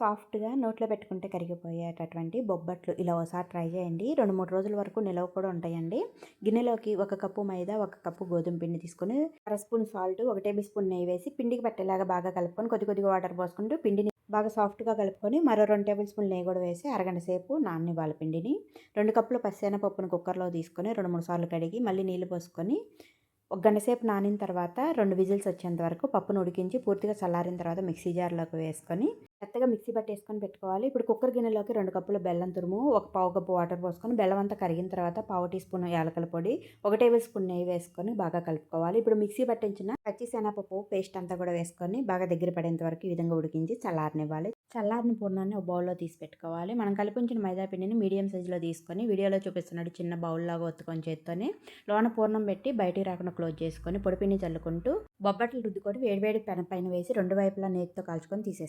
సాఫ్ట్గా నోట్లో పెట్టుకుంటే కరిగిపోయేటటువంటి బొబ్బట్లు ఇలా ఒకసారి ట్రై చేయండి. రెండు మూడు రోజుల వరకు నిలవ కూడా ఉంటాయండి. గిన్నెలోకి ఒక కప్పు మైదా ఒక కప్పు గోధుమ పిండి తీసుకొని అర స్పూన్ సాల్ట్ ఒక టేబుల్ స్పూన్ నెయ్యి వేసి పిండికి పట్టేలాగా బాగా కలుపుకొని కొద్ది కొద్దిగా వాటర్ పోసుకుంటూ పిండిని బాగా సాఫ్ట్గా కలుపుకొని మరో రెండు టేబుల్ స్పూన్ నెయ్యి కూడా వేసి అరగంట సేపు నాననివ్వాలి పిండిని. రెండు కప్పులు పప్పును కుక్కర్లో తీసుకొని రెండు మూడు సార్లు కడిగి మళ్ళీ నీళ్ళు పోసుకొని ఒక గంట సేపు నానిన తర్వాత రెండు విజిల్స్ వచ్చేంత వరకు పప్పును ఉడికించి పూర్తిగా చల్లారిన తర్వాత మిక్సీ జార్లోకి వేసుకొని మెత్తగా మిక్సీ పట్టేసుకొని పెట్టుకోవాలి. ఇప్పుడు కుక్కర్ గిన్నెలోకి రెండు కప్పులు బెల్లం తురుము ఒక పావు కప్పు వాటర్ పోసుకొని బెల్లం అంతా కరిగిన తర్వాత పావు టీ స్పూన్ యాలకల పొడి ఒక టేబుల్ స్పూన్ నెయ్యి వేసుకొని బాగా కలుపుకోవాలి. ఇప్పుడు మిక్సీ పట్టించిన పచ్చి శనగపప్పు పేస్ట్ అంతా కూడా వేసుకొని బాగా దగ్గర పడేంత వరకు ఈ విధంగా ఉడికించి చల్లారనివ్వాలి. చల్లారిన పూర్ణాన్ని ఒక బౌల్లో తీసి పెట్టుకోవాలి. మనం కలిపించిన మైదా పిండిని మీడియం సైజులో తీసుకొని వీడియోలో చూపిస్తున్నట్టు చిన్న బౌల్లాగా ఒత్తుకొని చేత్తోనే లోన పూర్ణం పెట్టి బయటికి రాకుండా క్లోజ్ చేసుకొని పొడిపిండి చల్లుకుంటూ బొబ్బట్లు రుద్దుకొని వేడివేడి పెన పైన వేసి రెండు వైపులా నేతితో కాల్చుకొని తీసేసుకోవాలి